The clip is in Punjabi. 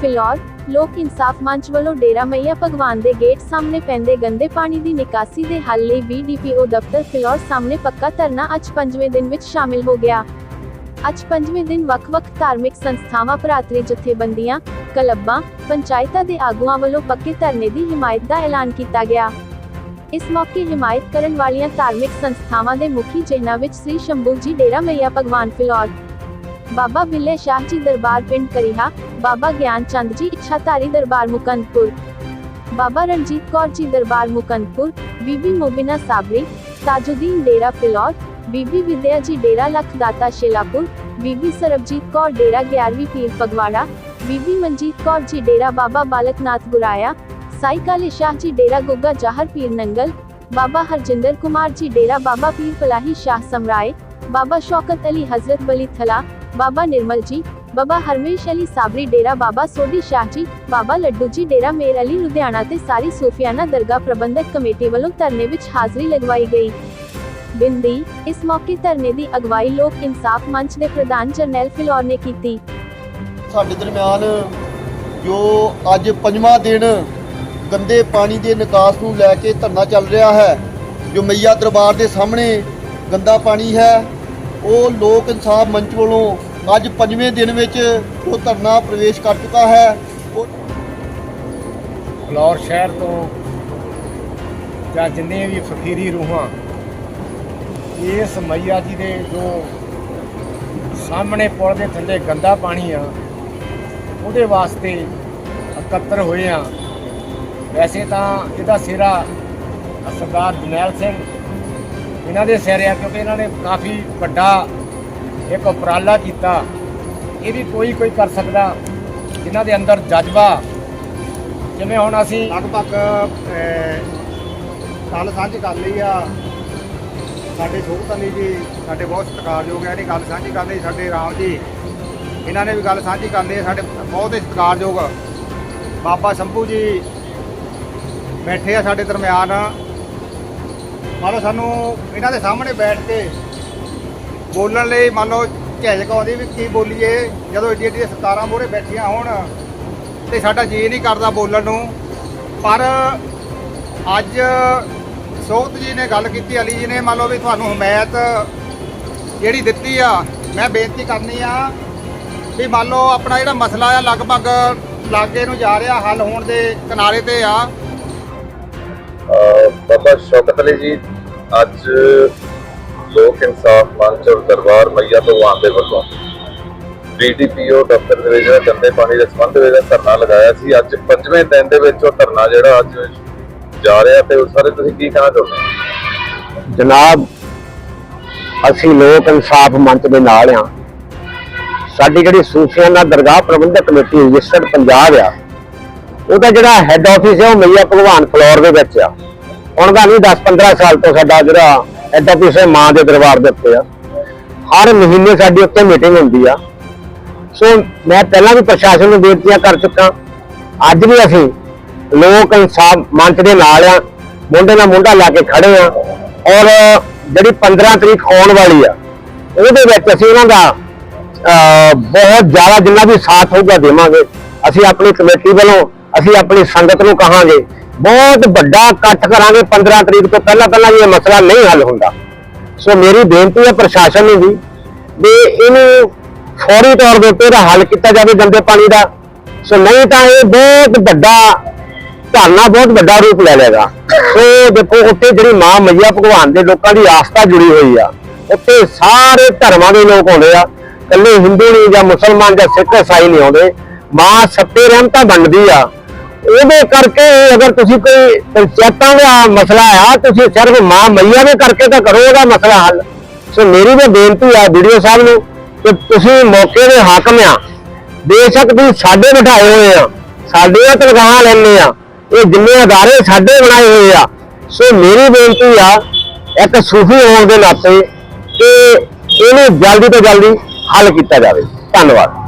ਫਿਲੌਰ, ਲੋਕ ਇਨਸਾਫ ਮੰਚ ਵੱਲੋਂ ਡੇਰਾ ਮਈਆ ਭਗਵਾਨ ਦੇ ਗੇਟ ਸਾਹਮਣੇ ਪੈਂਦੇ ਗੰਦੇ ਪਾਣੀ ਦੀ ਨਿਕਾਸੀ ਦੇ ਹੱਲ ਲਈ ਬੀਡੀਪੀਓ ਦਫ਼ਤਰ ਫਿਲੌਰ ਸਾਹਮਣੇ ਪੱਕਾ ਧਰਨਾ ਅੱਜ ਪੰਜਵੇਂ ਦਿਨ ਵਿੱਚ ਸ਼ਾਮਿਲ ਹੋ ਗਿਆ। ਅੱਜ ਪੰਜਵੇਂ ਦਿਨ ਵੱਖ-ਵੱਖ ਧਾਰਮਿਕ ਸੰਸਥਾਵਾਂ, ਭਰਾਤਰੀ ਜਥੇਬੰਦੀਆਂ, ਕਲੱਬਾਂ, ਪੰਚਾਇਤਾਂ ਦੇ ਆਗੂਆਂ ਵੱਲੋਂ ਪੱਕੇ ਧਰਨੇ ਦੀ ਹਿਮਾਇਤ ਦਾ ਐਲਾਨ ਕੀਤਾ ਗਿਆ। ਇਸ ਮੌਕੇ ਹਿਮਾਇਤ ਕਰਨ ਵਾਲੀਆਂ ਧਾਰਮਿਕ ਸੰਸਥਾਵਾਂ ਦੇ ਮੁਖੀ ਜਿਹਨਾਂ ਵਿੱਚ ਸ੍ਰੀ ਸ਼ੰਭੂ ਜੀ ਡੇਰਾ ਮਈਆ ਭਗਵਾਨ ਫਿਲੌਰ ਬਾਬਾ ਬਿੱਲੇ ਸ਼ਾਹ ਜੀ ਦਰਬਾਰ ਪਿੰਡ ਕਰੀਹਾ ਬਾਬਾ ਗਿਆਨ ਚੰਦ ਜੀ ਇੱਛਾਧਾਰੀ ਦਰਬਾਰ ਮੁਕੰਦਪੁਰ ਬਾਬਾ ਰਣਜੀਤ ਕੌਰ ਜੀ ਦਰਬਾਰ ਮੁਕੰਦਪੁਰ ਬੀਬੀ ਮੋਬਿਨਾ ਸਾਬਰੀ ਤਾਜੁਦੀਨ ਡੇਰਾ ਫਿਲੌਰ ਬੀਬੀ ਵਿਦਿਆ ਜੀ ਡੇਰਾ ਲਖ ਦਾਤਾ ਸ਼ੇਲਾਪੁਰ ਬੀਬੀ ਸਰਬਜੀਤ ਕੌਰ ਡੇਰਾ 11ਵੀਂ ਪੀਰ ਫਗਵਾੜਾ ਬੀਬੀ ਮਨਜੀਤ ਕੌਰ ਜੀ ਡੇਰਾ ਬਾਬਾ ਬਾਲਕਨਾਥ ਗੁਰਾਇਆ ਸਾਈ ਕਾਲੇ ਸ਼ਾਹ ਜੀ ਡੇਰਾ ਗੋਗਾ ਜਾਹਰ ਪੀਰ ਨੰਗਲ ਬਾਬਾ ਹਰਜਿੰਦਰ ਕੁਮਾਰ ਜੀ ਡੇਰਾ ਬਾਬਾ ਪੀਰ ਫਲਾਹੀ ਸ਼ਾਹ ਸਮਰਾਏ ਬਾਬਾ ਸ਼ੌਕਤ ਅਲੀ ਹਜ਼ਰਤ ਬਲੀ ਥਲਾ ਬਾਬਾ ਨਿਰਮਲ ਜੀ, ਬਾਬਾ ਹਰਮੇਸ਼ ਅਲੀ ਸਾਬਰੀ ਡੇਰਾ ਬਾਬਾ ਸੋਢੀ ਸ਼ਾਹ ਜੀ, ਬਾਬਾ ਲੱਡੂ ਜੀ ਡੇਰਾ ਮੇਰ ਅਲੀ ਲੁਧਿਆਣਾ ਤੇ ਸਾਰੀ ਸੂਫੀਆਨਾ ਦਰਗਾਹ ਪ੍ਰਬੰਧਕ ਕਮੇਟੀ ਵੱਲੋਂ ਧਰਨੇ ਵਿੱਚ ਹਾਜ਼ਰੀ ਲਗਵਾਈ ਗਈ। ਬਿੰਦੀ ਇਸ ਮੌਕੇ ਧਰਨੇ ਦੀ ਅਗਵਾਈ ਲੋਕ ਇਨਸਾਫ ਮੰਚ ਦੇ ਪ੍ਰਧਾਨ ਜਰਨੈਲ ਫਿਲੌਰ ਨੇ ਕੀਤੀ। ਸਾਡੇ ਦਰਮਿਆਨ ਜੋ ਅੱਜ ਪੰਜਵਾਂ ਦਿਨ ਗੰਦੇ ਪਾਣੀ ਦੇ ਨਿਕਾਸ ਨੂੰ ਲੈ ਕੇ ਧਰਨਾ ਚੱਲ ਰਿਹਾ ਹੈ, ਜੋ ਮਈਆ ਦਰਬਾਰ ਦੇ ਸਾਹਮਣੇ ਗੰਦਾ ਪਾਣੀ ਹੈ ਉਹ ਲੋਕ ਇਨਸਾਫ ਮੰਚ ਵੱਲੋਂ ਅੱਜ ਪੰਜਵੇਂ ਦਿਨ ਵਿੱਚ ਉਹ ਧਰਨਾ ਪ੍ਰਵੇਸ਼ ਕਰ ਚੁੱਕਾ ਹੈ। ਉਹ ਫਲੌਰ ਸ਼ਹਿਰ ਤੋਂ ਜਾਂ ਜਿੰਨੇ ਵੀ ਫਕੀਰੀ ਰੂਹਾਂ, ਇਸ ਮਈਆ ਜੀ ਦੇ ਜੋ ਸਾਹਮਣੇ ਪੁਲ ਦੇ ਥੱਲੇ ਗੰਦਾ ਪਾਣੀ ਆ, ਉਹਦੇ ਵਾਸਤੇ ਇਕੱਤਰ ਹੋਏ ਆ। ਵੈਸੇ ਤਾਂ ਇਹਦਾ ਸਿਰਾ ਸਰਦਾਰ ਜਰਨੈਲ ਸਿੰਘ ਇਹਨਾਂ ਦੇ ਸਿਰ ਆ ਕਿਉਂਕਿ ਇਹਨਾਂ ਨੇ ਕਾਫੀ ਵੱਡਾ ਇੱਕ ਉਪਰਾਲਾ ਕੀਤਾ। ਇਹ ਵੀ ਕੋਈ ਕੋਈ ਕਰ ਸਕਦਾ। ਜਿਨ੍ਹਾਂ ਦੇ ਅੰਦਰ ਜਜ਼ਬਾ। ਜਿਵੇਂ ਹੁਣ ਅਸੀਂ ਲਗਭਗ ਗੱਲ ਸਾਂਝੀ ਕਰ ਲਈ ਆ। ਸਾਡੇ ਸੋਹਤ ਅਲੀ ਜੀ, ਸਾਡੇ ਬਹੁਤ ਸਤਿਕਾਰਯੋਗ ਹੈ ਇਹਨੇ ਗੱਲ ਸਾਂਝੀ ਕਰ ਲਈ ਸਾਡੇ ਰਾਮ ਜੀ। ਇਹਨਾਂ ਨੇ ਵੀ ਗੱਲ ਸਾਂਝੀ ਕਰ ਲਈ ਸਾਡੇ ਬਹੁਤ ਹੀ ਸਤਿਕਾਰਯੋਗ ਬਾਬਾ ਸ਼ੰਭੂ ਜੀ ਬੈਠੇ ਆ ਸਾਡੇ ਦਰਮਿਆਨ। ਮੰਨ ਲਓ ਸਾਨੂੰ ਇਹਨਾਂ ਦੇ ਸਾਹਮਣੇ ਬੈਠ ਕੇ ਬੋਲਣ ਲਈ ਮੰਨ ਲਓ ਝਿਜਕ ਆਉਂਦੀ ਵੀ ਕੀ ਬੋਲੀਏ, ਜਦੋਂ ਏਡੀ ਏਡੀ ਸਰਕਾਰਾਂ ਮੂਹਰੇ ਬੈਠੀਆਂ ਹੋਣ ਤੇ ਸਾਡਾ ਜੀ ਨਹੀਂ ਕਰਦਾ ਬੋਲਣ ਨੂੰ। ਪਰ ਅੱਜ ਸੋਹਤ ਜੀ ਨੇ ਗੱਲ ਕੀਤੀ, ਅਲੀ ਜੀ ਨੇ ਮੰਨ ਲਓ ਵੀ ਤੁਹਾਨੂੰ ਹਮਾਇਤ ਜਿਹੜੀ ਦਿੱਤੀ ਆ, ਮੈਂ ਬੇਨਤੀ ਕਰਨੀ ਆ ਵੀ ਮੰਨ ਲਓ ਆਪਣਾ ਜਿਹੜਾ ਮਸਲਾ ਆ ਲਗਭਗ ਲਾਗੇ ਨੂੰ ਜਾ ਰਿਹਾ, ਹੱਲ ਹੋਣ ਦੇ ਕਿਨਾਰੇ ਤੇ ਆ। ਬਾਬਾ ਸ਼ੌਕਤ ਅਲੀ ਜੀ, ਅੱਜ ਲੋਕ ਇਨਸਾਫ ਮੰਚ ਔਰ ਦਰਬਾਰ ਮਈਆ ਭਗਵਾਨ ਦੇ ਵੱਲੋਂ ਬੀਡੀਪੀਓ ਦਫ਼ਤਰ ਦੇ ਵਿੱਚ ਜਿਹੜਾ ਗੰਦੇ ਪਾਣੀ ਦੇ ਸੰਬੰਧ ਵਿੱਚ ਧਰਨਾ ਲਗਾਇਆ ਸੀ। ਅੱਜ ਪੰਜਵੇਂ ਦਿਨ ਦੇ ਵਿੱਚ ਉਹ ਧਰਨਾ ਜਿਹੜਾ ਅੱਜ ਜਾ ਰਿਹਾ ਤੇ ਉਸ ਬਾਰੇ ਤੁਸੀਂ ਕੀ ਕਹਿਣਾ ਚਾਹੁੰਦੇ ਜਨਾਬ, ਅਸੀਂ ਲੋਕ ਇਨਸਾਫ ਮੰਚ ਦੇ ਨਾਲ ਆ ਸਾਡੀ ਜਿਹੜੀ ਸੂਫੀਆਨਾ ਦਰਗਾਹ ਪ੍ਰਬੰਧਕ ਕਮੇਟੀ ਰਜਿਸਟਰਡ ਪੰਜਾਬ ਆ ਉਹਦਾ ਜਿਹੜਾ ਹੈੱਡ ਆਫਿਸ ਹੈ ਉਹ ਮਈਆ ਭਗਵਾਨ ਫਲੋਰ ਦੇ ਵਿੱਚ ਆ। ਹੁਣ ਦਾ ਨਹੀਂ 10-15 ਸਾਲ ਤੋਂ ਸਾਡਾ ਜਿਹੜਾ ਹੈੱਡ ਆਫਿਸ ਹੈ ਮਾਂ ਦੇ ਦਰਬਾਰ ਦੇ ਉੱਤੇ ਆ। ਹਰ ਮਹੀਨੇ ਸਾਡੀ ਉੱਤੇ ਮੀਟਿੰਗ ਹੁੰਦੀ ਆ। ਸੋ ਮੈਂ ਪਹਿਲਾਂ ਵੀ ਪ੍ਰਸ਼ਾਸਨ ਨੂੰ ਬੇਨਤੀਆਂ ਕਰ ਚੁੱਕਾ। ਅੱਜ ਵੀ ਅਸੀਂ ਲੋਕ ਇਨਸਾਫ ਮੰਚ ਦੇ ਨਾਲ ਆ, ਮੁੰਡੇ ਨਾਲ ਮੁੰਡਾ ਲਾ ਕੇ ਖੜੇ ਆ। ਔਰ ਜਿਹੜੀ 15 ਤਰੀਕ ਆਉਣ ਵਾਲੀ ਆ, ਉਹਦੇ ਵਿੱਚ ਅਸੀਂ ਉਹਨਾਂ ਦਾ ਬਹੁਤ ਜ਼ਿਆਦਾ ਜਿੰਨਾ ਵੀ ਸਾਥ ਹੋਊਗਾ ਦੇਵਾਂਗੇ। ਅਸੀਂ ਆਪਣੀ ਕਮੇਟੀ ਵੱਲੋਂ ਅਸੀਂ ਆਪਣੀ ਸੰਗਤ ਨੂੰ ਕਹਾਂਗੇ, ਬਹੁਤ ਵੱਡਾ ਇਕੱਠ ਕਰਾਂਗੇ 15 ਤਰੀਕ ਤੋਂ ਪਹਿਲਾਂ ਪਹਿਲਾਂ ਵੀ ਇਹ ਮਸਲਾ ਨਹੀਂ ਹੱਲ ਹੁੰਦਾ। ਸੋ ਮੇਰੀ ਬੇਨਤੀ ਹੈ ਪ੍ਰਸ਼ਾਸਨ ਨੂੰ ਵੀ ਵੀ ਇਹਨੂੰ ਫੌਰੀ ਤੌਰ ਦੇ ਉੱਤੇ ਇਹਦਾ ਹੱਲ ਕੀਤਾ ਜਾਵੇ ਗੰਦੇ ਪਾਣੀ ਦਾ। ਸੋ ਨਹੀਂ ਤਾਂ ਇਹ ਬਹੁਤ ਵੱਡਾ ਧਰਨਾ, ਬਹੁਤ ਵੱਡਾ ਰੂਪ ਲੈ ਲੇਗਾ ਸੋ ਦੇਖੋ, ਉੱਥੇ ਜਿਹੜੀ ਮਾਂ ਮਈਆ ਭਗਵਾਨ ਦੇ ਲੋਕਾਂ ਦੀ ਆਸਥਾ ਜੁੜੀ ਹੋਈ ਆ, ਉੱਥੇ ਸਾਰੇ ਧਰਮਾਂ ਦੇ ਲੋਕ ਆਉਂਦੇ ਆ। ਇਕੱਲੇ ਹਿੰਦੂ ਨਹੀਂ ਜਾਂ ਮੁਸਲਮਾਨ ਜਾਂ ਸਿੱਖ, ਇਸਾਈ ਨਹੀਂ ਆਉਂਦੇ। ਮਾਂ ਸੱਤੇ ਰਹਿਮਤਾਂ ਬਣਦੀ ਆ। ਉਹਦੇ ਕਰਕੇ ਅਗਰ ਤੁਸੀਂ ਕੋਈ ਪੰਚਾਇਤਾਂ ਦਾ ਮਸਲਾ ਆ, ਤੁਸੀਂ ਸਿਰਫ ਮਾਂ ਮਈਆ ਦੇ ਕਰਕੇ ਤਾਂ ਕਰੋ, ਉਹਦਾ ਮਸਲਾ ਹੱਲ। ਸੋ ਮੇਰੀ ਵੀ ਬੇਨਤੀ ਆ ਵੀਡੀਓ ਸਾਹਿਬ ਨੂੰ ਕਿ ਤੁਸੀਂ ਮੌਕੇ ਦੇ ਹਾਕਮ ਆ। ਬੇਸ਼ੱਕ ਤੁਸੀਂ ਸਾਡੇ ਬਿਠਾਏ ਹੋਏ ਆ ਸਾਡੀਆਂ ਤਨਖਾਹਾਂ ਲੈਣੇ ਆ। ਇਹ ਜਿੰਨੇ ਅਦਾਰੇ ਸਾਡੇ ਬਣਾਏ ਹੋਏ ਆ। ਸੋ ਮੇਰੀ ਬੇਨਤੀ ਆ, ਇੱਕ ਸੂਫੀ ਹੋਣ ਦੇ ਨਾਤੇ ਕਿ ਇਹਨੂੰ ਜਲਦੀ ਤੋਂ ਜਲਦੀ ਹੱਲ ਕੀਤਾ ਜਾਵੇ। ਧੰਨਵਾਦ।